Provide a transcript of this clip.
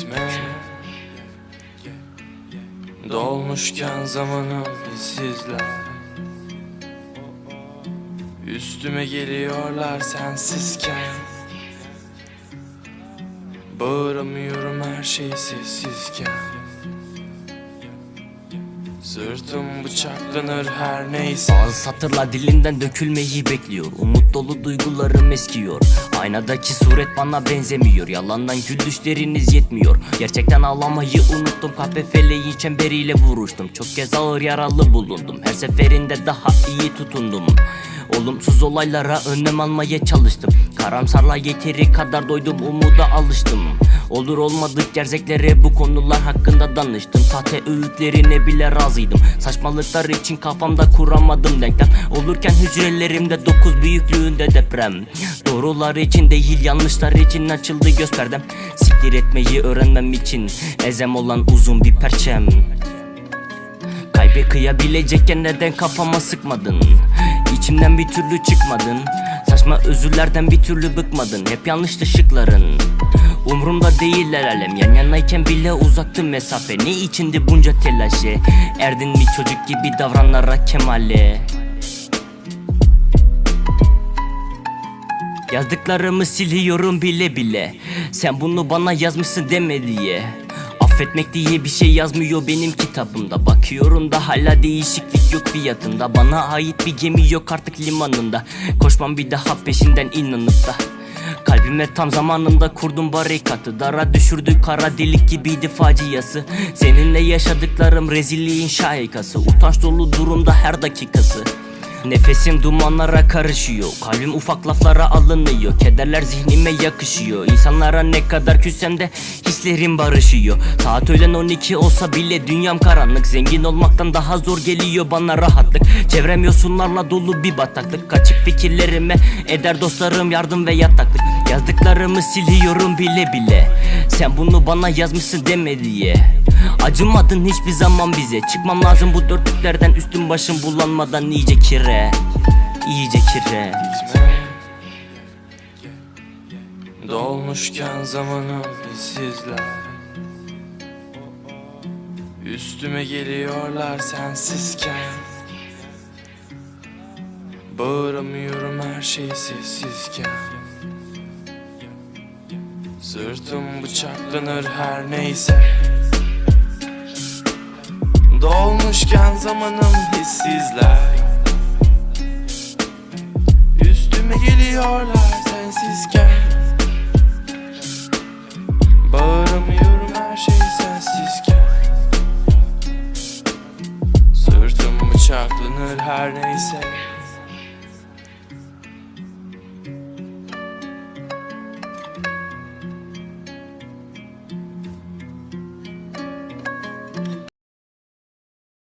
gitme Dolmuşken zamanım sizler. Üstüme geliyorlar sensizken. Bağıramıyorum her şey sessizken Sırtım bıçaklanır her neyse. Bazı satırlar dilinden dökülmeyi bekliyor. Umut dolu duygularım eskiyor. Aynadaki suret bana benzemiyor. Yalandan güldüşleriniz yetmiyor. Gerçekten ağlamayı unuttum. Kahpe feleği çemberiyle vuruştum. Çok kez ağır yaralı bulundum. Her seferinde daha iyi tutundum. Olumsuz olaylara önlem almaya çalıştım. Karamsarla yeteri kadar doydum. Umuda alıştım Olur olmadık gerçeklere bu konular hakkında danıştım. Sahte öğütlerine bile razıydım. Saçmalıklar için kafamda kuramadım denklem. Olurken hücrelerimde dokuz büyüklüğünde deprem. Doğrular için değil yanlışlar için açıldı göz perdem. Siktir etmeyi öğrenmem için Ezem olan uzun bir perçem. Kalbe kıyabilecekken neden kafama sıkmadın? İçimden bir türlü çıkmadın Saçma özürlerden bir türlü bıkmadın. Hep yanlış ışıkların Umrumda değiller alem. Yan yanayken bile uzaktı mesafe. Ne içindi bunca telaşı Erdin mi çocuk gibi davranlara kemale? Yazdıklarımı siliyorum bile bile. Sen bunu bana yazmışsın deme diye Affetmek diye bir şey yazmıyor benim kitabımda. Bakıyorum da hala değişiklik yok fiyatında. Bana ait bir gemi yok artık limanında. Koşmam bir daha peşinden inanıp da. Kalbime tam zamanında kurdum barikatı Dara düşürdü kara delik gibiydi faciası. Seninle yaşadıklarım rezilliğin şahikası. Utanç dolu durumda her dakikası Nefesim dumanlara karışıyor Kalbim ufak laflara alınıyor Kederler zihnime yakışıyor. İnsanlara ne kadar küssem de hislerim barışıyor. Saat öğlen 12 olsa bile dünyam karanlık. Zengin olmaktan daha zor geliyor bana rahatlık. Çevrem yosunlarla dolu bir bataklık. Kaçık fikirlerime eder dostlarım yardım ve yataklık. Yazdıklarımı siliyorum bile bile Sen bunu bana yazmışsın deme diye. Acımadın hiçbir zaman bize. Çıkmam lazım bu dörtlüklerden. Üstüm başım bulanmadan iyice kire. İyice kire. Dolmuşken zamanım sizler. Üstüme geliyorlar sensizken. Bağıramıyorum her şey sessizken Sırtım bıçaklanır her neyse. Dolmuşken zamanım hissizler. Üstüme geliyorlar sensizken. Bağıramıyorum her şey sensizken. Sırtım bıçaklanır her neyse.